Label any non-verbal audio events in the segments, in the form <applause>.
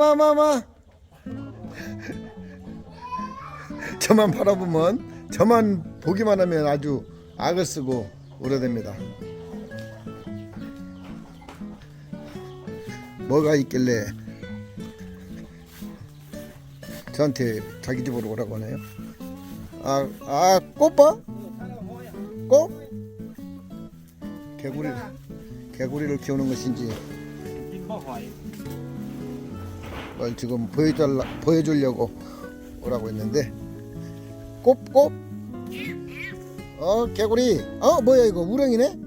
마마마 저만 바라보면 저만 보기만 하면 아주 악을 쓰고 오래됩니다 뭐가 있길래 저한테 자기 집으로 오라고 하나요? 아, 아 꽃봐? 꽃? 개구리 개구리를 키우는 것인지 걸 지금 보여달라, 보여주려고 오라고 했는데 꼽꼽 어 개구리. 어 뭐야 이거? 우렁이네?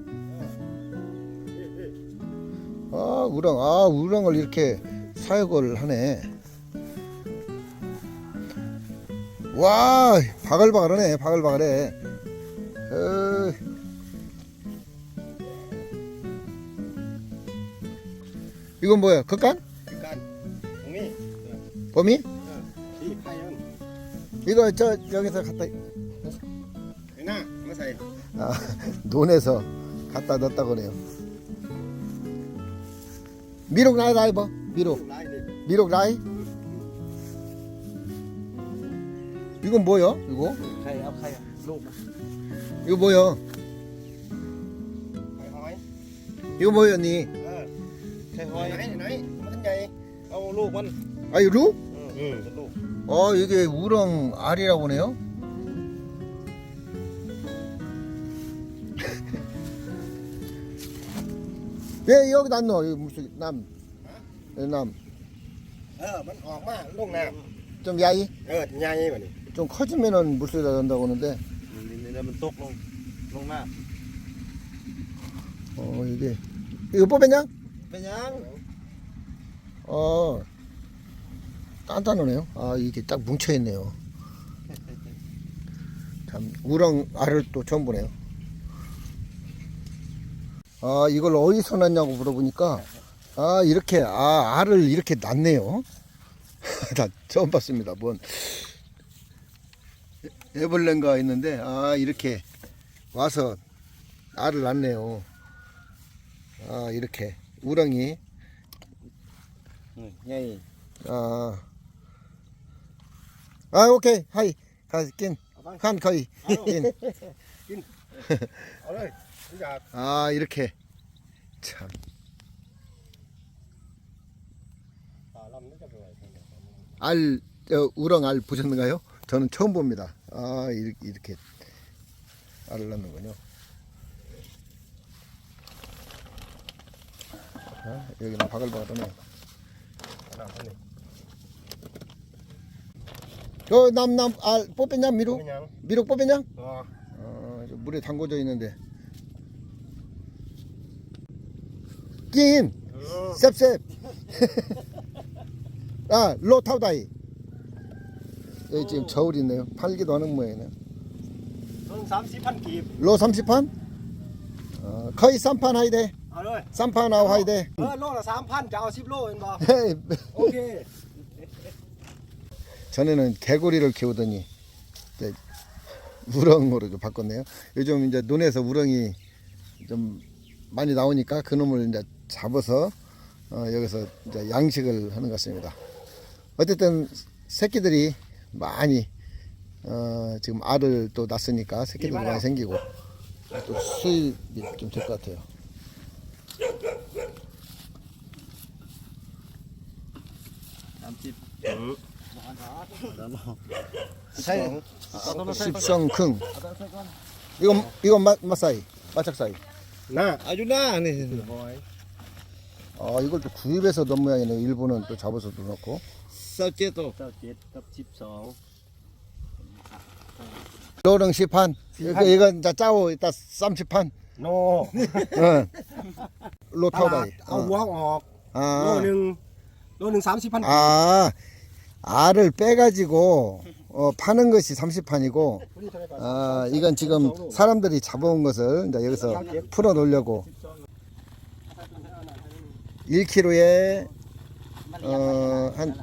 어. 아 우렁. 아 우렁을 이렇게 사육을 하네. 와 바글바글하네 바글바글해. 어. 이건 뭐야? 극간? 봄이? 이 파연. 이거 저 여기서 갖다 나 한번 사요. 아, <laughs> 논에서 갖다 넣었다 그래요. 미록 라이 라이 봐. 미록. 라이 돼. 미록 라이. 이건 뭐요? 이거? 가야, 이거 뭐요? 가야 이거 뭐요 니? 아이 루? เออเป็นลูก 어 이게 우렁 알이라고 하네요. 왜 <laughs> 여기다 안 넣어? 이거 무슨 남? 이 남. เออมันออกมาลงน้ 좀 야이? ำเออใหญ่แบบนี้ 좀 커지면은 물속에다 넣는다고 하는데 นี่นี่มันตกลงลงน้ 어 이게 이거 뽑았냐? ำเป็นยัง 어 단단하네요. 아, 이게 딱 뭉쳐있네요. 참, 우렁 알을 또 처음 보네요. 아, 이걸 어디서 났냐고 물어보니까, 아, 이렇게, 아, 알을 이렇게 났네요. <laughs> 나 처음 봤습니다. 뭔, 애벌레인가 했는데, 아, 이렇게 와서 알을 낳네요. 아, 이렇게. 우렁이. 응, 예, 예. 아. 아 오케이. 하이. 가긴 한 거의. <laughs> 아. 아. 이렇게. 참. 알, 어, 우렁 알 보셨는가요? 저는 처음 봅니다. 아, 이렇게, 이렇게. 알을 넣는군요. 아, 여기는 바글바글하네. 하나, 하나. 저 남, 남, 알 뽑혔냐? เป็ 미루? นยัง 미루 뽑혔냐? อ๋อ 어, 저 물에 담궈져 있는데. 낀! เออ 셉셉. <laughs> 아, 로타우다이. 여기 지금 저울 있네요. 팔기도 하는 모양이네요. ต้นสามสิบพันกีบ 로 30판? 어, 거의 3판 하이데. เอาเลย 3판 아우 하이데. เออโลละสามพันจะเอาสิบโลเห็นบ่ 헤이, โอเค 전에는 개구리를 키우더니 이제 우렁으로 좀 바꿨네요. 요즘 이제 논에서 우렁이 좀 많이 나오니까 그놈을 이제 잡아서 어, 여기서 이제 양식을 하는 것 같습니다. 어쨌든 새끼들이 많이 어, 지금 알을 또 낳았으니까 새끼들도 많이 생기고 또 수입이 좀 될 것 같아요. สา 사이. 십성큰. 이건 이건 마사이 마착사이. 나. 아주 나 안에 아 이걸 또 구입해서 넣은 모양이네. 일부는 또 잡아서 또 넣고. 쌀제도. 노릉 시판. 이거 이건 자 짜오 이따 쌈시판. 노 로타오다이. 아 우왕 어 노릉 노릉 삼시판. 아, 아. 알을 빼가지고 어, 파는 것이 30판이고 아 이건 지금 사람들이 잡아온 것을 이제 여기서 풀어 놓으려고 1kg에 어, 한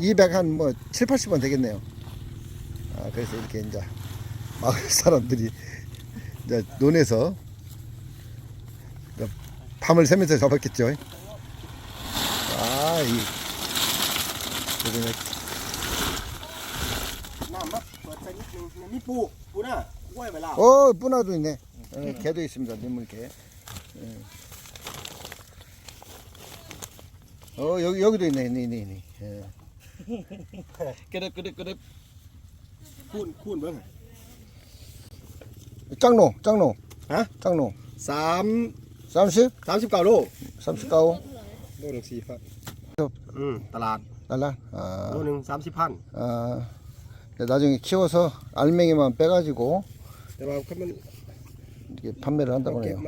200, 한 뭐 7, 80원 되겠네요. 아, 그래서 이렇게 이제 마을 <laughs> 사람들이 이제 논에서 밤을 새면서 잡았겠죠. 아, 이 여기 สักนิดนึงเนี่ยมีปูปูน่ะกล้วยไปแล้ว 어, 뿌나도 있네. 어, 개도 있습니다. 민물개. 예. 어, 여기 여기도 있네. 네, 네, 네. 예. 끄덕 끄덕 끄덕. คูณคูณเบิ้ง 짱노, 짱노. 어? 짱노. สาม 30? สามสิบเก้าโล 39. โลหนึ่งสี่พันอืมตลาด 달라. โล 아, หนึ่งสามสิบพัน 아. 네, 나중에 키워서 알맹이만 빼가지고 이렇게 판매를 한다고 해요.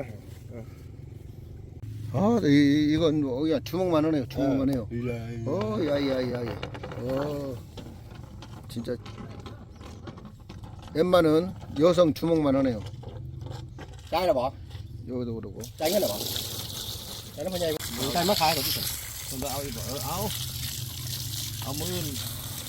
아, 네, 이, 이건 뭐, 야, 주먹만 하네요. 주먹만 해요. 어, 야, 야, 야, 야. 어, 진짜. 웬만은 여성 주먹만 하네요. 잘라봐. 여기도 그러고. 잘라봐. 잘라봐. 잘만 가야 되겠어. 아우, 아우. 아무런.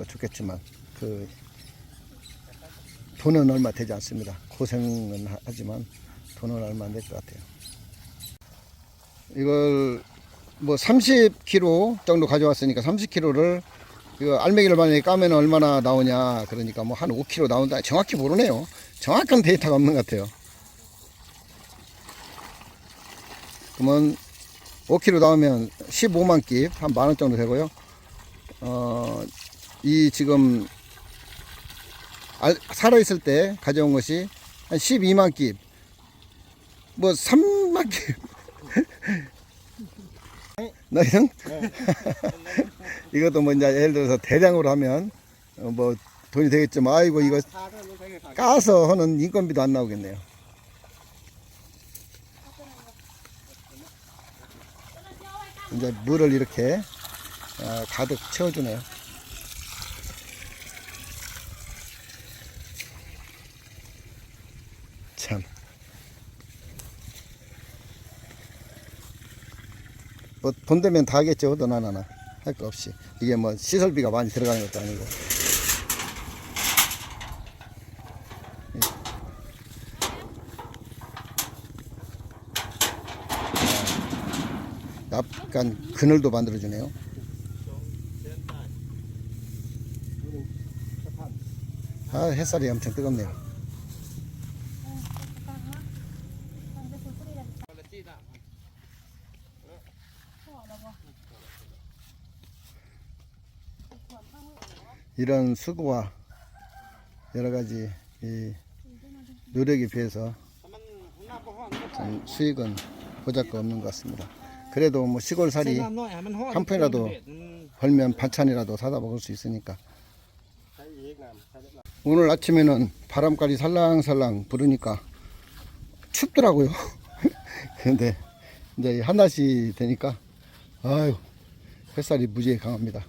뭐 좋겠지만, 그, 돈은 얼마 되지 않습니다. 고생은 하- 하지만, 돈은 얼마 안 될 것 같아요. 이걸, 뭐 30kg 정도 가져왔으니까 30kg를 이거 알맹이를 만약에 까면 얼마나 나오냐 그러니까 뭐 한 5kg 나온다 정확히 모르네요 정확한 데이터가 없는 것 같아요 그러면 5kg 나오면 15만 깁, 한만 원 정도 되고요. 어, 이 지금 살아있을 때 가져온 것이 한 12만 끼, 뭐 3만 끼. 너희는? 이것도 뭐 이제 예를 들어서 대량으로 하면 어, 뭐 돈이 되겠지만 아이고 이거 까서 하는 인건비도 안 나오겠네요. 이제 물을 이렇게 어, 가득 채워주네요. 뭐돈 되면 다 하겠죠, 돈 하나나. 할 거 없이. 이게 뭐 시설비가 많이 들어가는 것도 아니고. 약간 그늘도 만들어주네요. 아, 햇살이 엄청 뜨겁네요. 이런 수고와 여러 가지 노력에 비해서 수익은 보잘것 없는 것 같습니다. 그래도 뭐 시골살이 한 푼이라도 벌면 반찬이라도 사다 먹을 수 있으니까. 오늘 아침에는 바람까지 살랑살랑 부르니까 춥더라고요. <laughs> 근데 이제 한낮이 되니까 아유 햇살이 무지하게 강합니다.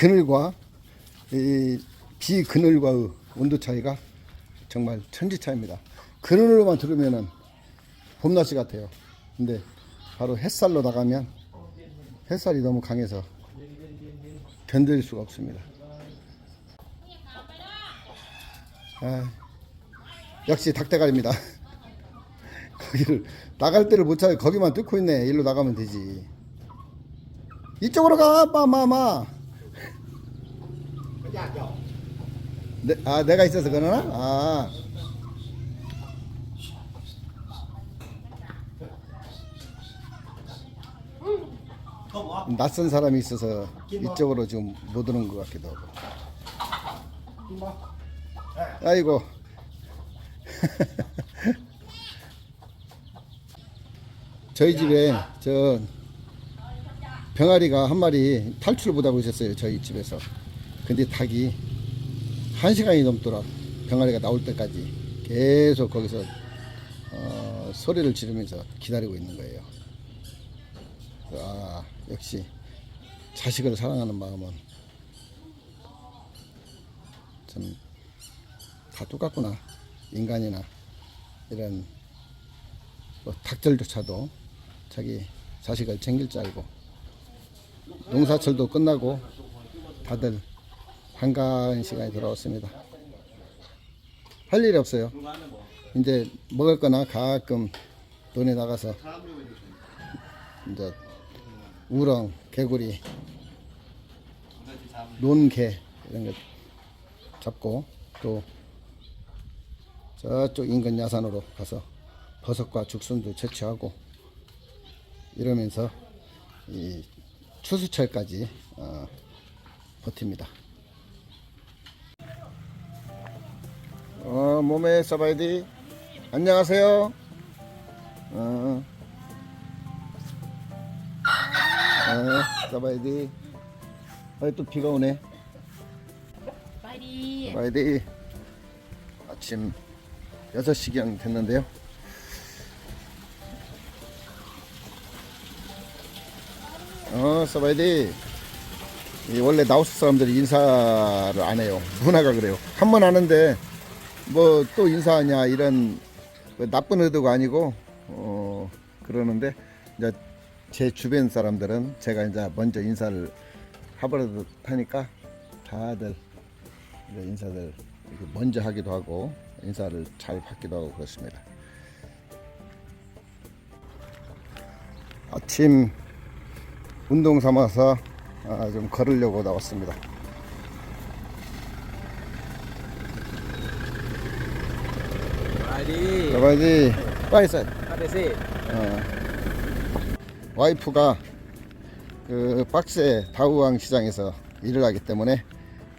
그늘과 이 비그늘과의 온도 차이가 정말 천지 차이입니다. 그늘로만 들으면은 봄날씨 같아요. 근데 바로 햇살로 나가면 햇살이 너무 강해서 견딜 수가 없습니다. 아, 역시 닭대가리입니다. <laughs> 거기를 나갈 때를 못 찾아 거기만 뚫고 있네. 일로 나가면 되지. 이쪽으로 가, 마마마. 네, 아 내가 있어서 그러나? 아. 낯선 사람이 있어서 이쪽으로 지금 못 오는 것 같기도 하고. 아이고. <laughs> 저희 집에 저 병아리가 한 마리 탈출을 보다고 있었어요. 저희 집에서. 근데 닭이 한 시간이 넘도록 병아리가 나올 때까지 계속 거기서 어, 소리를 지르면서 기다리고 있는 거예요. 아, 역시 자식을 사랑하는 마음은 참 다 똑같구나 인간이나 이런 뭐 닭들조차도 자기 자식을 챙길 줄 알고 농사철도 끝나고 다들 한가한 시간이 돌아왔습니다. 할 일이 없어요. 이제 먹을 거나 가끔 논에 나가서 이제 우렁, 개구리, 논개 이런 거 잡고 또 저쪽 인근 야산으로 가서 버섯과 죽순도 채취하고 이러면서 이 추수철까지 어, 버팁니다. 어, 몸에 돼. 안녕하세요. 어. 어, 써봐야 돼. 어, 또 비가 오네. 돼. 아침 6시경 됐는데요. 어. 이 원래 나우스 사람들이 인사를 안 해요. 문화가 그래요. 한 번 하는데 뭐 또 인사하냐 이런 뭐 나쁜 의도가 아니고 어 그러는데 이제 제 주변 사람들은 제가 이제 먼저 인사를 하버릇 하니까 다들 이렇게 먼저 하기도 하고 인사를 잘 받기도 하고 그렇습니다. 아침 운동 삼아서 아, 좀 걸으려고 나왔습니다. 여봐야지 빠이서 Ada sih. 와이프가 그 박스의 다우항 시장에서 일을 하기 때문에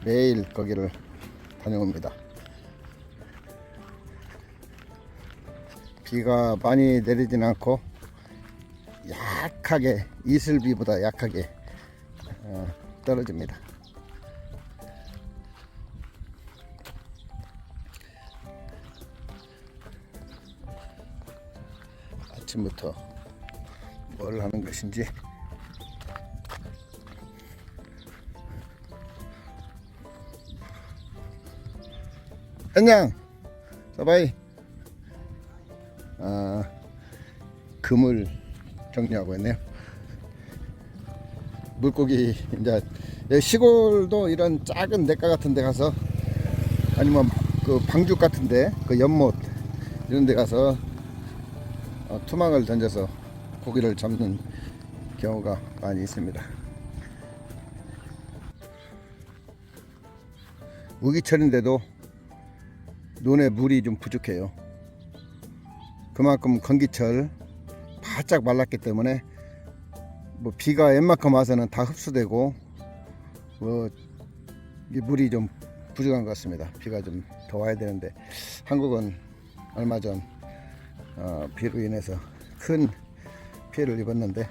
매일 거기를 다녀옵니다. 비가 많이 내리진 않고 약하게 이슬비보다 약하게 어, 떨어집니다. 아침부터 뭘 하는 것인지. 현장 서바이. 아 금을 정리하고 있네요. 물고기 이제 시골도 이런 작은 냇가 같은 데 가서 아니면 그 방죽 같은데 그 연못 이런 데 가서 어, 투망을 던져서 고기를 잡는 경우가 많이 있습니다. 우기철인데도 논에 물이 좀 부족해요. 그만큼 건기철 바짝 말랐기 때문에 뭐 비가 웬만큼 와서는 다 흡수되고 뭐이 물이 좀 부족한 것 같습니다. 비가 좀 더 와야 되는데 한국은 얼마 전 어, 비로 인해서 큰 피해를 입었는데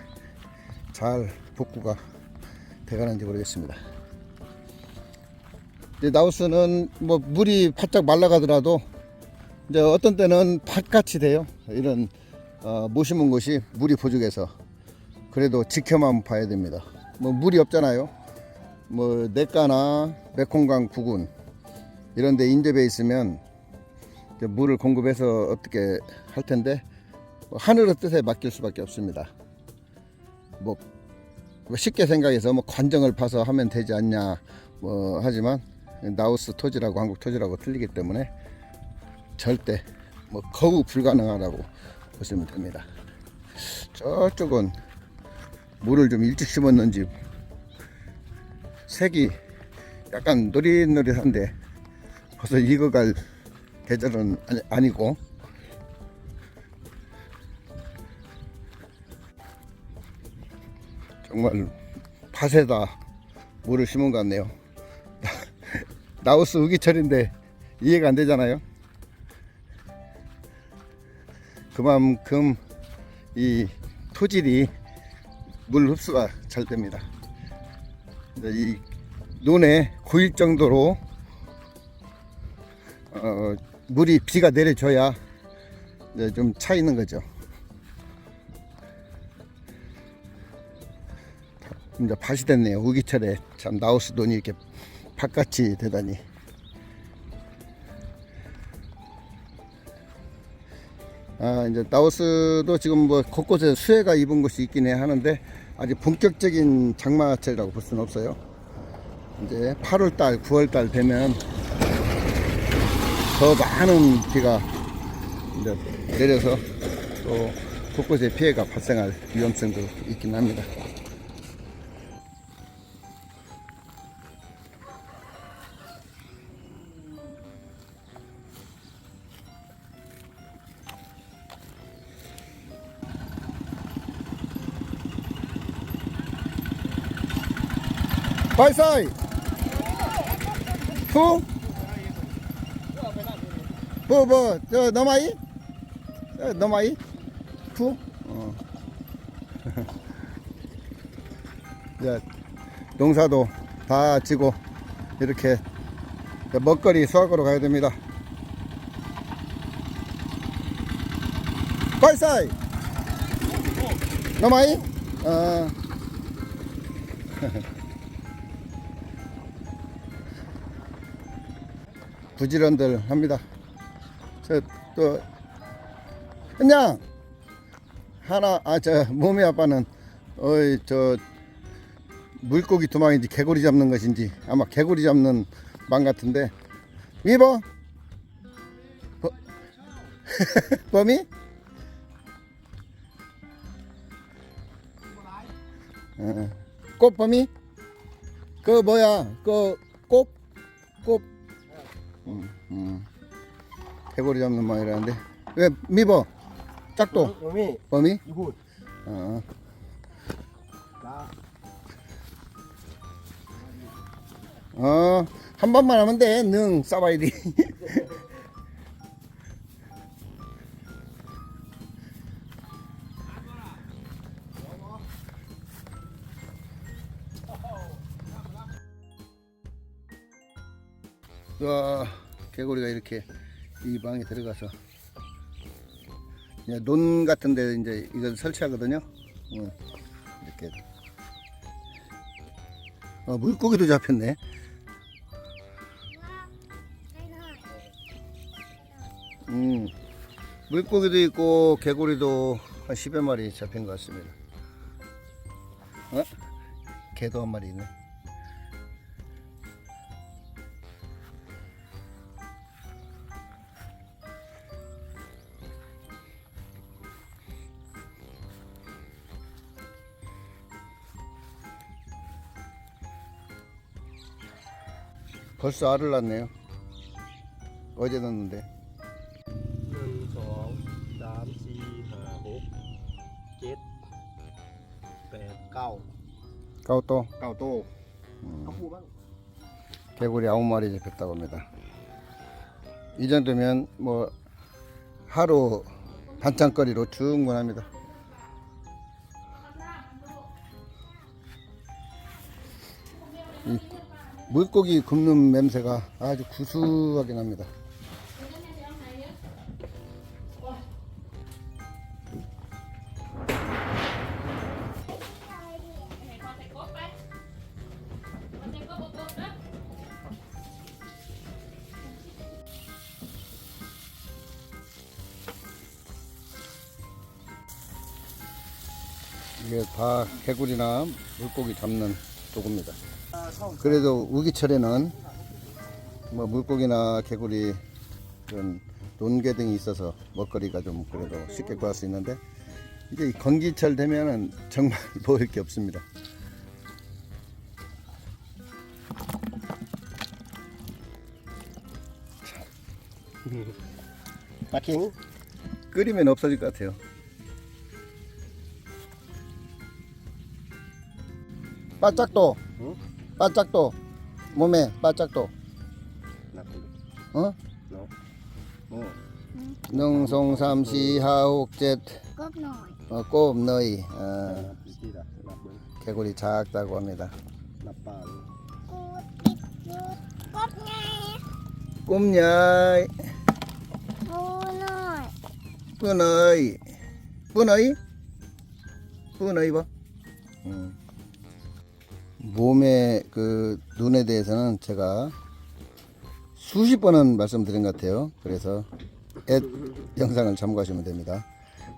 잘 복구가 돼가는지 모르겠습니다. 이제 나우스는 뭐 물이 바짝 말라가더라도 이제 어떤 때는 밭같이 돼요. 이런 어, 모심은 곳이 물이 부족해서 그래도 지켜만 봐야 됩니다. 뭐 물이 없잖아요. 뭐 냇가나 메콩강 부근 이런 데 인접해 있으면 물을 공급해서 어떻게 할 텐데 뭐 하늘의 뜻에 맡길 수밖에 없습니다. 뭐 쉽게 생각해서 뭐 관정을 파서 하면 되지 않냐 뭐 하지만 나우스 토지라고 한국 토지라고 틀리기 때문에 절대 뭐 거우 불가능하다고 보시면 됩니다. 저쪽은 물을 좀 일찍 심었는지 색이 약간 노릿노릿한데 벌써 익어갈 계절은 아니, 아니 고 정말 밭에다 물을 심은 것 같네요. <laughs> 나우스 우기철인데 이해가 안 되잖아요. 그만큼 이 토질이 물 흡수가 잘 됩니다. 이 논에 고일 정도로 어, 물이 비가 내려줘야 이제 좀 차 있는 거죠. 이제 밭이 됐네요. 우기철에 참 나우스 돈이 이렇게 밭같이 되다니. 아 이제 나우스도 지금 뭐 곳곳에 수해가 입은 곳이 있긴 해 하는데 아직 본격적인 장마철이라고 볼 수는 없어요. 이제 8월달, 9월달 되면 더 많은 비가 이제 내려서 또 곳곳에 피해가 발생할 위험성도 있긴 합니다. 바이사이 푸? 뭐, 뭐, 저, 너마이? 저, 너마이? 푸? 어. <laughs> 이제 농사도 다 지고 이렇게 먹거리 수확으로 가야 됩니다. 바이사이! 너마이? 어. <laughs> 부지런들 합니다. 저또 그냥 하나 아 저 몸이 아빠는 어이 저 물고기 두망인지 개구리 잡는 것인지 아마 개구리 잡는 망 같은데. 위버! 버- <laughs> 범이? 어, 꽃범이? 그 뭐야? 그꽃꽃? 음, 음. 개구리 잡는 망이라는데 왜 미버 짝도 Mami, 범이 ibu. 어. 어, 한 번만 하면 돼. 능 돼. <laughs> 와, 개구리가 이렇게 이 방에 들어가서 이제 논 같은데 이제 이걸 설치하거든요. 어, 이렇게 어, 물고기도 잡혔네. 음, 물고기도 있고 개구리도 한 10여 마리 잡힌 것 같습니다. 어? 개도 한 마리 있네. 벌써 알을 낳네요. 어제 났는데. 1, 2, 3, 4, 5, 6, 7, 개구리 아홉 마리 잡혔다고 합니다. 이 정도면 뭐 하루 반찬거리로 충분합니다. 물고기 굽는 냄새가 아주 구수하게 납니다. 이게 다 개구리나 물고기 잡는 도구입니다. 그래도 우기철에는 뭐 물고기나 개구리 그런 논개 등이 있어서 먹거리가 좀 그래도 쉽게 구할 수 있는데 이제 이 건기철 되면은 정말 <laughs> 먹을 게 없습니다. 마킹 끓이면 없어질 것 같아요. 바짝도, 응? 바짝도 몸에 바짝도. 어? 능송삼시하옥젯 어, 꼽너이. 어, 개구리 작다고 합니다. 꼽냐이. 뿜너이. 뿜너이? 뿜너이 봐 뭐? 음. 몸의 그 눈에 대해서는 제가 수십 번은 말씀드린 것 같아요. 그래서 앱 영상을 참고하시면 됩니다.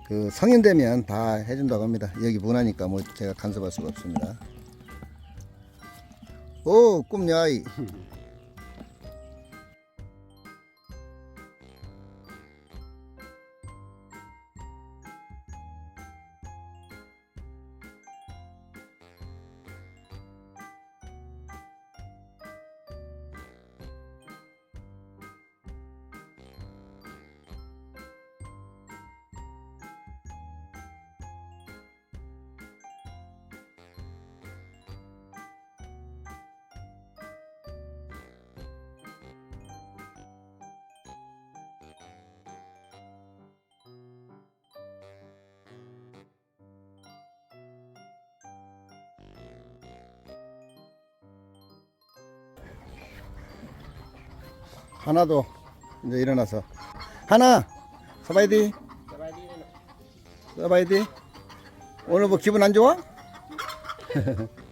그 성인 되면 다 해준다고 합니다. 여기 문화니까 뭐 제가 간섭할 수가 없습니다. 오, 꿈냐 아이. 하나도 이제 일어나서 하나. 서봐야 돼. 오늘 뭐 기분 안 좋아? <laughs>